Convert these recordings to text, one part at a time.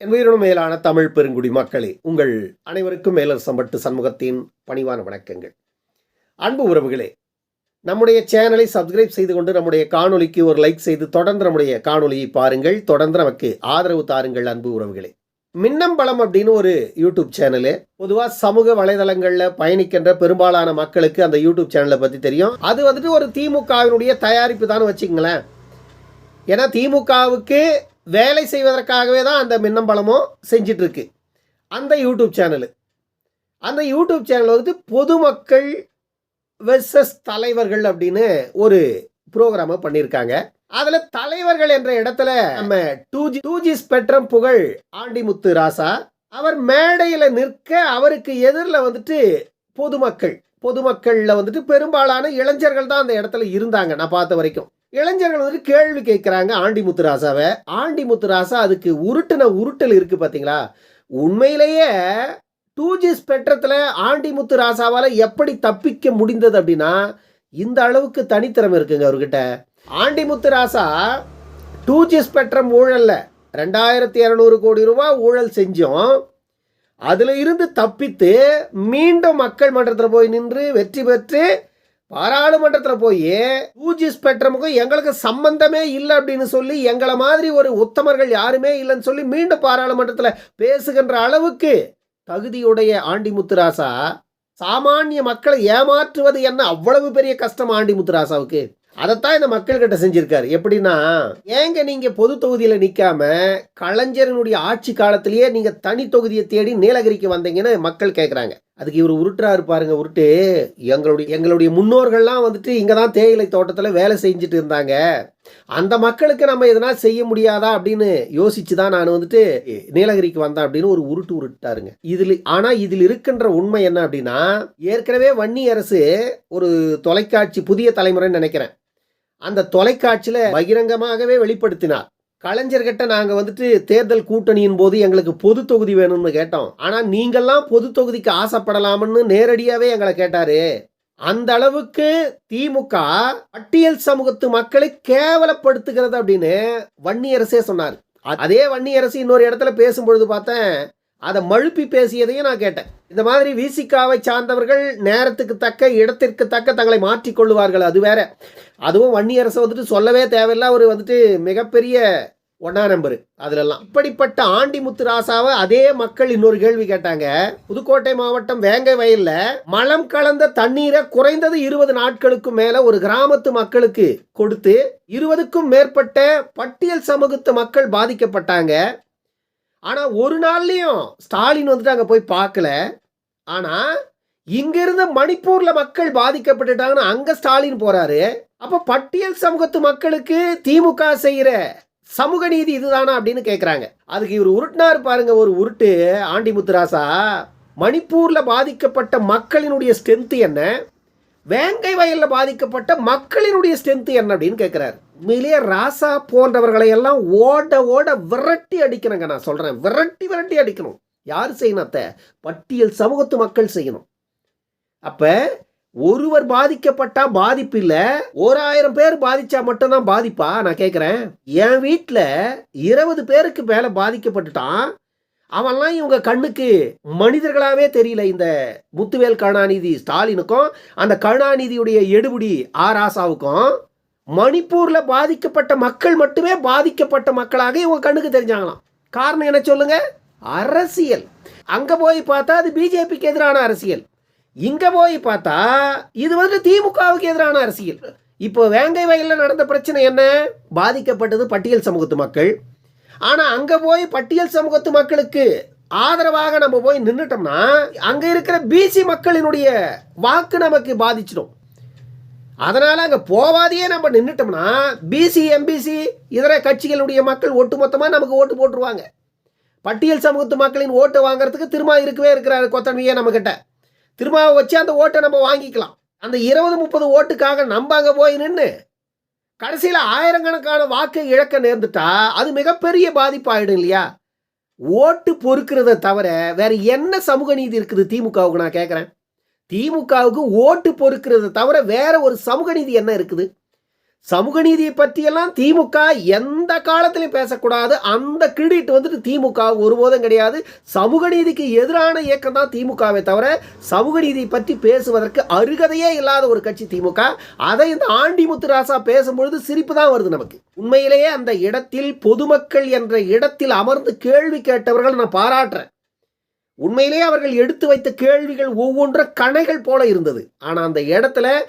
என் உயிரினும் மேலான தமிழ் பெருங்குடி மக்களே உங்கள் அனைவருக்கும் மேலர் சம்பட்டு சண்முகத்தின் பணிவான வணக்கங்கள். அன்பு உறவுகளே நம்முடைய சேனலை சப்ஸ்கிரைப் செய்து கொண்டு நம்முடைய காணொலிக்கு ஒரு லைக் செய்து தொடர்ந்து நம்முடைய காணொலியை பாருங்கள். தொடர்ந்து நமக்கு ஆதரவு தாருங்கள் அன்பு உறவுகளே. மின்னம்பலம் அப்படின்னு ஒரு யூடியூப் சேனலு. பொதுவாக சமூக வலைதளங்களில் பயணிக்கின்ற பெரும்பாலான மக்களுக்கு அந்த யூடியூப் சேனலை பற்றி தெரியும். அது வந்துட்டு ஒரு திமுகவினுடைய தயாரிப்பு தான் வச்சுக்கங்களேன். ஏன்னா திமுகவுக்கு வேலை செய்வதற்காகவே தான் அந்த மின்னம்பலமும் செஞ்சிட்ருக்கு. அந்த யூடியூப் சேனலு. அந்த யூடியூப் சேனல் வந்துட்டு பொதுமக்கள் வெர்சஸ் தலைவர்கள் அப்படின்னு ஒரு ப்ரோக்ராமை பண்ணியிருக்காங்க அதில் தலைவர்கள் என்ற இடத்துல நம்ம two G two G spectrum புகழ் ஆண்டிமுத்து ராசா அவர் மேடையில் நிற்க அவருக்கு எதிரில் வந்துட்டு பொதுமக்கள். பொதுமக்களில் வந்துட்டு பெரும்பாலான இளைஞர்கள் தான் அந்த இடத்துல இருந்தாங்க நான் பார்த்த வரைக்கும். இளைஞர்கள் வந்து கேள்வி கேட்குறாங்க ஆண்டி முத்துராசாவை. ஆண்டி முத்துராசா அதுக்கு உருட்டுன உருட்டல் இருக்குது பார்த்தீங்களா உண்மையிலேயே டூ ஜி ஸ்பெக்ட்ரத்தில் ஆண்டி முத்துராசாவால் எப்படி தப்பிக்க முடிந்தது அப்படின்னா இந்த அளவுக்கு தனித்திறமை இருக்குங்க அவர்கிட்ட. Andi Muthuraja two G spectrum ஊழலில் ரெண்டாயிரத்தி இரநூறு கோடி ரூபா ஊழல் செஞ்சோம். அதில் இருந்து தப்பித்து மீண்டும் மக்கள் மன்றத்தில் போய் நின்று வெற்றி பெற்று பாராளுமன்றத்தில் போய் யூஜி ஸ்பெக்ட்ரமுக்கும் எங்களுக்கு சம்பந்தமே இல்லை அப்படின்னு சொல்லி எங்களை மாதிரி ஒரு உத்தமர்கள் யாருமே இல்லைன்னு சொல்லி மீண்டும் பாராளுமன்றத்தில் பேசுகின்ற அளவுக்கு தகுதியுடைய ஆண்டி முத்துராசா சாமானிய மக்களை ஏமாற்றுவது என்ன அவ்வளவு பெரிய கஷ்டம் ஆண்டி முத்துராசாவுக்கு அதைத்தான் இந்த மக்கள்கிட்ட செஞ்சிருக்காரு. எப்படின்னா ஏங்க நீங்க பொது தொகுதியில் நிற்காம கலைஞரனுடைய ஆட்சி காலத்திலேயே நீங்க தனி தொகுதியை தேடி நீலகிரிக்கு வந்தீங்கன்னு மக்கள் கேட்குறாங்க அதுக்கு இவர் உருட்டுறாரு பாருங்க உருட்டு. எங்களுடைய எங்களுடைய முன்னோர்கள்லாம் வந்துட்டு இங்கே தான் தேயிலை தோட்டத்தில் வேலை செஞ்சுட்டு இருந்தாங்க. அந்த மக்களுக்கு நம்ம எதனா செய்ய முடியாதா அப்படின்னு யோசிச்சு தான் நான் வந்துட்டு நீலகிரிக்கு வந்தேன் அப்படின்னு ஒரு உருட்டு உருட்டாருங்க. இதில் ஆனால் இதில் இருக்கின்ற உண்மை என்ன அப்படின்னா ஏற்கனவே வன்னி அரசு ஒரு தொலைக்காட்சி புதிய தலைமுறைன்னு நினைக்கிறேன். அந்த தொலைக்காட்சியில் பகிரங்கமாகவே வெளிப்படுத்தினார். கலைஞர்கிட்ட நாங்கள் வந்துட்டு தேர்தல் கூட்டணியின் போது எங்களுக்கு பொது தொகுதி வேணும்னு கேட்டோம். ஆனால் நீங்கள்லாம் பொது தொகுதிக்கு ஆசைப்படலாம்னு நேரடியாகவே எங்களை கேட்டாரு. அந்த அளவுக்கு திமுக பட்டியல் சமூகத்து மக்களை கேவலப்படுத்துகிறது அப்படின்னு வன்னியரசே சொன்னார். அதே வன்னியரசு இன்னொரு இடத்துல பேசும்பொழுது பார்த்தேன் அதை மழுப்பி பேசியதையும் நான் கேட்டேன். இந்த மாதிரி விசிகாவை சார்ந்தவர்கள் நேரத்துக்கு தக்க இடத்திற்கு தக்க தங்களை மாற்றிக்கொள்ளுவார்கள் அது வேற. அதுவும் வன்னியரசை வந்துட்டு சொல்லவே தேவையில்ல அவர் வந்துட்டு மிகப்பெரிய ஒன்னா நம்பர் அதுலலாம். இப்படிப்பட்ட ஆண்டி முத்துராசாவை அதே மக்கள் இன்னொரு கேள்வி கேட்டாங்க. புதுக்கோட்டை மாவட்டம் வேங்கை வயலில் மலம் கலந்த தண்ணீரை குறைந்தது இருபது நாட்களுக்கு மேல ஒரு கிராமத்து மக்களுக்கு கொடுத்து இருபதுக்கும் மேற்பட்ட பட்டியல் சமூகத்து மக்கள் பாதிக்கப்பட்டாங்க. ஆனால் ஒரு நாள்லேயும் ஸ்டாலின் வந்துட்டு அங்கே போய் பார்க்கல. ஆனால் இங்கிருந்து மணிப்பூரில் மக்கள் பாதிக்கப்பட்டுட்டாங்கன்னு அங்கே ஸ்டாலின் போகிறாரு அப்போ பட்டியல் சமூகத்து மக்களுக்கு திமுக செய்கிற சமூக நீதி இதுதானா அப்படின்னு கேட்குறாங்க அதுக்கு இவர் உருட்டினார் பாருங்க ஒரு உருட்டு. ஆண்டி முத்துராசா மணிப்பூரில் பாதிக்கப்பட்ட மக்களினுடைய ஸ்ட்ரென்த்து என்ன? வேங்கை வயலில் பாதிக்கப்பட்ட மக்களினுடைய ஸ்ட்ரென்த்து என்ன அப்படின்னு கேட்குறாரு உண்மையிலேயே ராசா போன்றவர்களை எல்லாம் ஓட ஓட விரட்டி அடிக்கணுங்க நான் சொல்கிறேன் விரட்டி விரட்டி அடிக்கணும். யார் செய்யணும் அத்தை? பட்டியல் சமூகத்து மக்கள் செய்யணும். அப்போ ஒருவர் பாதிக்கப்பட்டா பாதிப்பு இல்லை. ஒரு ஆயிரம் பேர் பாதிச்சா மட்டும்தான் பாதிப்பா? நான் கேட்குறேன் என் வீட்டில் இருபது பேருக்கு மேலே பாதிக்கப்பட்டுட்டான். அவன்லாம் இவங்க கண்ணுக்கு மனிதர்களாகவே தெரியல. இந்த முத்துவேல் கருணாநிதி ஸ்டாலினுக்கும் அந்த கருணாநிதியுடைய எடுபடி ஆர் ஆசாவுக்கும். மணிப்பூரில் பாதிக்கப்பட்ட மக்கள் மட்டுமே பாதிக்கப்பட்ட மக்களாக இவங்க கண்ணுக்கு தெரிஞ்சாங்களாம். காரணம் என்ன சொல்லுங்க? அரசியல். அங்கே போய் பார்த்தா அது பிஜேபிக்கு எதிரான அரசியல். இங்கே போய் பார்த்தா இது வந்து திமுகவுக்கு எதிரான அரசியல். இப்போ வேங்கை வயலில் நடந்த பிரச்சனை என்ன? பாதிக்கப்பட்டது பட்டியல் சமூகத்து மக்கள். ஆனால் அங்கே போய் பட்டியல் சமூகத்து மக்களுக்கு ஆதரவாக நம்ம போய் நின்றுட்டோம்னா அங்கே இருக்கிற பிசி மக்களினுடைய வாக்கு நமக்கு பாதிச்சிடும். அதனால் அங்கே போவாதையே நம்ம நின்றுட்டோம்னா பிசி எம்பிசி இதர கட்சிகளுடைய மக்கள் ஒட்டுமொத்தமாக நமக்கு ஓட்டு போட்டுருவாங்க. பட்டியல் சமூகத்து மக்களின் ஓட்டு வாங்குறதுக்கு திரும்ப இருக்கவே இருக்கிறாரு கொத்தன்மையே நம்மக்கிட்ட திரும்ப வச்சு அந்த ஓட்டை நம்ம வாங்கிக்கலாம். அந்த இருபது முப்பது ஓட்டுக்காக நம்ம அங்கே போய் நின்று கடைசியில் ஆயிரக்கணக்கான வாக்கு இழக்க நேர்ந்துட்டா அது மிகப்பெரிய பாதிப்பாயிடும் இல்லையா? ஓட்டு பொறுக்கிறத தவிர வேறு என்ன சமூக நீதி இருக்குது? திமுகவுக்கு நான் கேட்குறேன் திமுகவுக்கு ஓட்டு பொறுக்கிறத தவிர வேற ஒரு சமூக நீதி என்ன இருக்குது? சமூக நீதியை பற்றியெல்லாம் திமுக எந்த காலத்திலையும் பேசக்கூடாது. அந்த கிரெடிட் வந்துட்டு திமுக ஒருபோதும் கிடையாது. சமூக நீதிக்கு எதிரான இயக்கம் தான் திமுகவை தவிர சமூக நீதியை பற்றி பேசுவதற்கு அருகதையே இல்லாத ஒரு கட்சி திமுக. அதை இந்த ஆண்டிமுத்து ராசா பேசும்பொழுது சிரிப்பு தான் வருது நமக்கு. உண்மையிலேயே அந்த இடத்தில் பொதுமக்கள் என்ற இடத்தில் அமர்ந்து கேள்வி கேட்டவர்கள் நான் பாராட்டுறேன். உண்மையிலேயே அவர்கள் எடுத்து வைத்த கேள்விகள் ஒவ்வொன்றும் கணைகள் போல இருந்தது. ஆனால் அந்த இடத்துல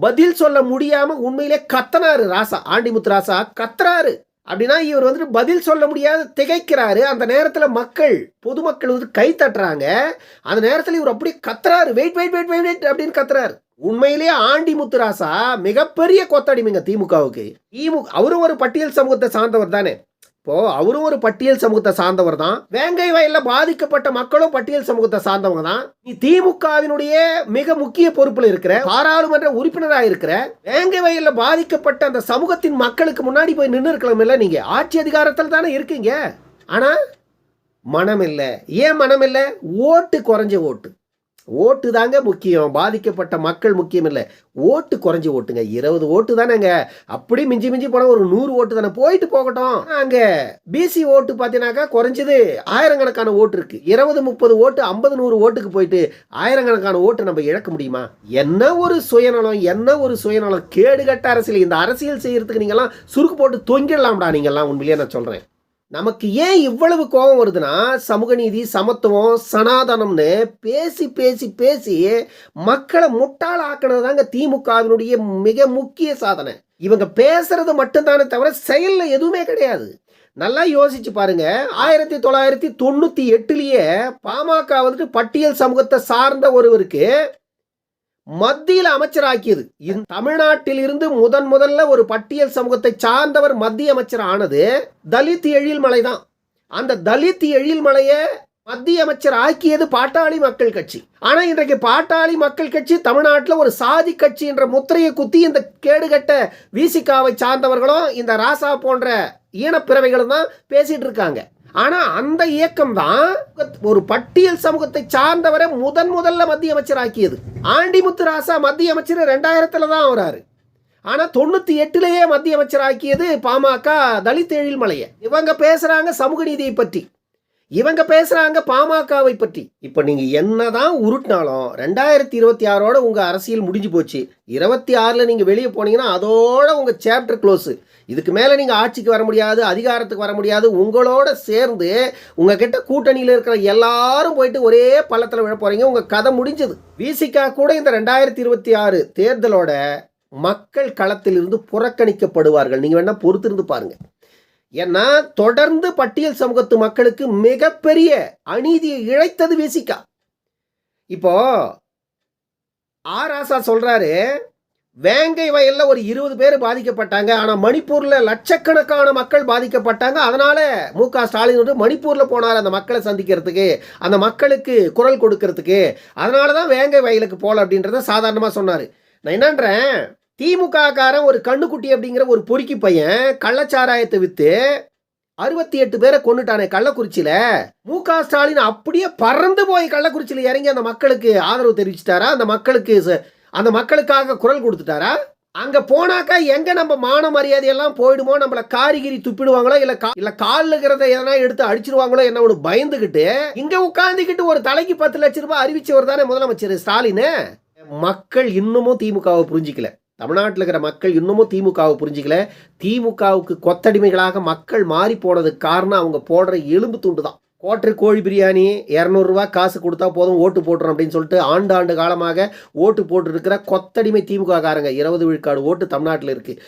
பதில் சொல்ல முடியாம உண்மையிலே கத்தனாரு ராசா ஆண்டிமுத்து ராசா கத்துறாரு. அப்படின்னா இவர் வந்துட்டு பதில் சொல்ல முடியாத திகைக்கிறாரு. அந்த நேரத்தில் மக்கள் பொதுமக்கள் வந்து கை தட்டுறாங்க. அந்த நேரத்தில் இவர் அப்படியே கத்துறாரு. Wait wait wait wait wait அப்படின்னு கத்துறாரு. உண்மையிலேயே ஆண்டி முத்துராசா மிகப்பெரிய கொத்தடிமைங்க திமுகவுக்கு. திமுக அவரும் ஒரு பட்டியல் சமூகத்தை சார்ந்தவர் தானே. இப்போ அவரும் ஒரு பட்டியல் சமூகத்தை சார்ந்தவர் தான். வேங்கை வயல்ல பாதிக்கப்பட்ட மக்களும் பட்டியல் சமூகத்தை சார்ந்தவங்க தான். நீ திமுகவினுடைய மிக முக்கிய பொறுப்பில் இருக்கிற பாராளுமன்ற உறுப்பினராக இருக்கிற வேங்கை வயல்ல பாதிக்கப்பட்ட அந்த சமூகத்தின் மக்களுக்கு முன்னாடி போய் நின்று இருக்கலாம் நீங்க. ஆட்சி அதிகாரத்தில் தானே இருக்கீங்க. ஆனா மனம் இல்லை ஏன் மனம் இல்லை ஓட்டு குறைஞ்ச ஓட்டு. ஓட்டு தாங்க முக்கியம். பாதிக்கப்பட்ட மக்கள் முக்கியம் இல்லை. ஓட்டு குறைஞ்சி ஓட்டுங்க. இருபது ஓட்டு தானேங்க. அப்படி மிஞ்சி மிஞ்சி போனால் ஒரு நூறு ஓட்டு தானே. போயிட்டு போகட்டும். அங்கே பிசி ஓட்டு பார்த்தீங்கன்னாக்கா குறைஞ்சது ஆயிரக்கணக்கான ஓட்டு இருக்கு. இருபது முப்பது ஓட்டு ஐம்பது நூறு ஓட்டுக்கு போயிட்டு ஆயிரக்கணக்கான ஓட்டு நம்ம இழக்க முடியுமா? என்ன ஒரு சுயநலம் என்ன ஒரு சுயநலம்? கேடுகட்ட அரசியல். இந்த அரசியல் செய்யறதுக்கு நீங்கள்லாம் சுருக்கு போட்டு தொங்கிடலாம்டா நீங்கள்லாம் உண்மையிலேயே நான் சொல்கிறேன் நமக்கு ஏன் இவ்வளவு கோபம் வருதுன்னா சமூக நீதி சமத்துவம் சனாதனம்னு பேசி பேசி பேசி மக்களை முட்டாளாக்குனது தாங்க திமுகவினுடைய மிக முக்கிய சாதனை. இவங்க பேசுறது மட்டும்தானே தவிர செயலில் எதுவுமே கிடையாது. நல்லா யோசிச்சு பாருங்க. ஆயிரத்தி தொள்ளாயிரத்தி தொண்ணூத்தி எட்டுலயே பாமக வந்துட்டு பட்டியல் சமூகத்தை சார்ந்த ஒருவருக்கு மத்தியில் அமைச்சராக்கியது. தமிழ்நாட்டில் இருந்து முதன் முதல்ல ஒரு பட்டியல் சமூகத்தை சார்ந்தவர் மத்திய அமைச்சர் ஆனது தலித் எழில்மலை தான். அந்த தலித் எழில்மலையை மத்திய அமைச்சர் ஆக்கியது பாட்டாளி மக்கள் கட்சி. ஆனால் இன்றைக்கு பாட்டாளி மக்கள் கட்சி தமிழ்நாட்டில் ஒரு சாதி கட்சி என்ற முத்திரையை குத்தி இந்த கேடுகட்ட விசிகாவை சார்ந்தவர்களும் இந்த ராசா போன்ற ஈனப்பிறவைகளும் தான் பேசிகிட்டு இருக்காங்க. ஆனால் அந்த இயக்கம் தான் ஒரு பட்டியல் சமூகத்தை சார்ந்தவரை முதன் முதல்ல மத்திய அமைச்சர் ஆக்கியது ஆண்டிமுத்து ராசா மத்திய அமைச்சர் ரெண்டாயிரத்தில் தான் வராரு. ஆனால் தொண்ணூற்றி எட்டுலேயே மத்திய அமைச்சர் ஆக்கியது பாமக தலித் எழில்மலையை. இவங்க பேசுகிறாங்க சமூக நீதியை பற்றி. இவங்க பேசுகிறாங்க பாமகவை பற்றி இப்போ நீங்கள் என்ன தான் உருட்டினாலும் ரெண்டாயிரத்தி இருபத்தி ஆறோட உங்கள் அரசியல் முடிஞ்சு போச்சு. இருபத்தி ஆறில் நீங்கள் வெளியே போனீங்கன்னா அதோட உங்கள் சாப்டர் க்ளோஸு இதுக்கு மேலே நீங்கள் ஆட்சிக்கு வர முடியாது அதிகாரத்துக்கு வர முடியாது. உங்களோட சேர்ந்து உங்ககிட்ட கூட்டணியில் இருக்கிற எல்லாரும் போயிட்டு ஒரே பள்ளத்தில் விழ போகிறீங்க உங்கள் கதை முடிஞ்சது. விசிகா கூட இந்த ரெண்டாயிரத்தி இருபத்தி ஆறு தேர்தலோட மக்கள் களத்திலிருந்து புறக்கணிக்கப்படுவார்கள். நீங்கள் வேணால் பொறுத்திருந்து பாருங்கள் ஏன்னா தொடர்ந்து பட்டியல் சமூகத்து மக்களுக்கு மிகப்பெரிய அநீதியை இழைத்தது விசிகா இப்போ ஆர் சொல்றாரு வேங்கை வயல்ல ஒரு இருபது பேர் பாதிக்கப்பட்டாங்க ஆனால் மணிப்பூரில் லட்சக்கணக்கான மக்கள் பாதிக்கப்பட்டாங்க அதனால மு க ஸ்டாலின் வந்து மணிப்பூரில் போனார் அந்த மக்களை சந்திக்கிறதுக்கு அந்த மக்களுக்கு குரல் கொடுக்கறதுக்கு. அதனால தான் வேங்கை வயலுக்கு போகல அப்படின்றத சாதாரணமாக சொன்னார். நான் என்னன்றேன் திமுக காரன் ஒரு கண்ணுக்குட்டி அப்படிங்கிற ஒரு பொறுக்கி பையன் கள்ளச்சாராயத்தை விற்று அறுபத்தி எட்டு பேரை கொண்டுட்டானே கள்ளக்குறிச்சியில். மு க ஸ்டாலின் அப்படியே பறந்து போய் கள்ளக்குறிச்சியில் இறங்கி அந்த மக்களுக்கு ஆதரவு தெரிவிச்சிட்டாரா? அந்த மக்களுக்கு அந்த மக்களுக்காக குரல் கொடுத்துட்டாரா? அங்கே போனாக்கா எங்கே நம்ம மான மரியாதையெல்லாம் போயிடுமோ? நம்மளை காரிகிரி துப்பிடுவாங்களோ? இல்லை கா இல்லை காலில் இருக்கிறத எதனா எடுத்து அடிச்சிருவாங்களோ என்ன ஒன்று பயந்துக்கிட்டு இங்கே உட்காந்துக்கிட்டு ஒரு தலைக்கு பத்து லட்சம் ரூபாய் அறிவிச்சவர் தானே முதலமைச்சர் ஸ்டாலின்? மக்கள் இன்னமும் திமுகவை புரிஞ்சிக்கல. தமிழ்நாட்டில் இருக்கிற மக்கள் இன்னமும் திமுகவை புரிஞ்சிக்கல. திமுகவுக்கு கொத்தடிமைகளாக மக்கள் மாறி போனதுக்கு காரணம் அவங்க போடுற எலும்பு துண்டு தான் கோட்டர் கோழி பிரியாணி இரநூறுவா காசு கொடுத்தா போதும் ஓட்டு போட்டுரும் அப்படின்னு சொல்லிட்டு ஆண்டு ஆண்டு காலமாக ஓட்டு போட்டுருக்கிற கொத்தடிமை திமுக காரங்க இருபது விழுக்காடு ஓட்டு தமிழ்நாட்டில் இருக்குது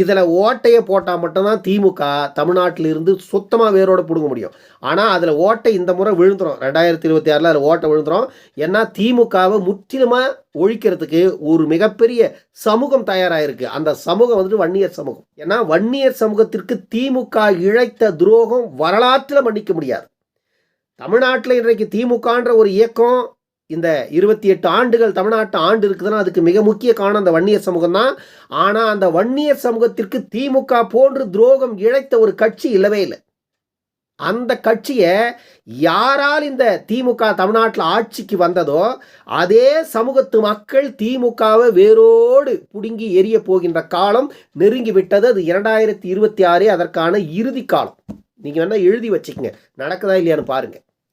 இதில் ஓட்டையை போட்டால் மட்டும்தான் திமுக தமிழ்நாட்டில் இருந்து சுத்தமாக வேரோடு பிடுங்க முடியும். ஆனால் அதில் ஓட்டை இந்த முறை விழுந்துடும் ரெண்டாயிரத்தி இருபத்தி ஆறில் அதில் ஓட்டை விழுந்துடும் ஏன்னா திமுகவை முற்றிலுமாக ஒழிக்கிறதுக்கு ஒரு மிகப்பெரிய சமூகம் தயாராகிருக்கு அந்த சமூகம் வந்துட்டு வன்னியர் சமூகம். ஏன்னா வன்னியர் சமூகத்திற்கு திமுக இழைத்த துரோகம் வரலாற்றில் மன்னிக்க முடியாது. தமிழ்நாட்டில் இன்றைக்கு திமுகன்ற ஒரு இயக்கம் இந்த இருபத்தி எட்டு ஆண்டுகள் தமிழ்நாட்டு ஆண்டு இருக்குதுன்னா அதுக்கு மிக முக்கிய காரணம் அந்த வன்னியர் சமூகம் தான் ஆனால் அந்த வன்னியர் சமூகத்திற்கு திமுக போன்று துரோகம் இழைத்த ஒரு கட்சி இல்லவே இல்லை. அந்த கட்சியை யாரால் இந்த திமுக தமிழ்நாட்டில் ஆட்சிக்கு வந்ததோ அதே சமூகத்து மக்கள் திமுகவை வேரோடு புடுங்கி எரிய போகின்ற காலம் நெருங்கி விட்டது. அது இரண்டாயிரத்தி இருபத்தி ஆறு அதற்கான இறுதி காலம். நீங்கள் வேணால் எழுதி வச்சுக்கோங்க. நடக்குதா இல்லையான்னு பாருங்கள்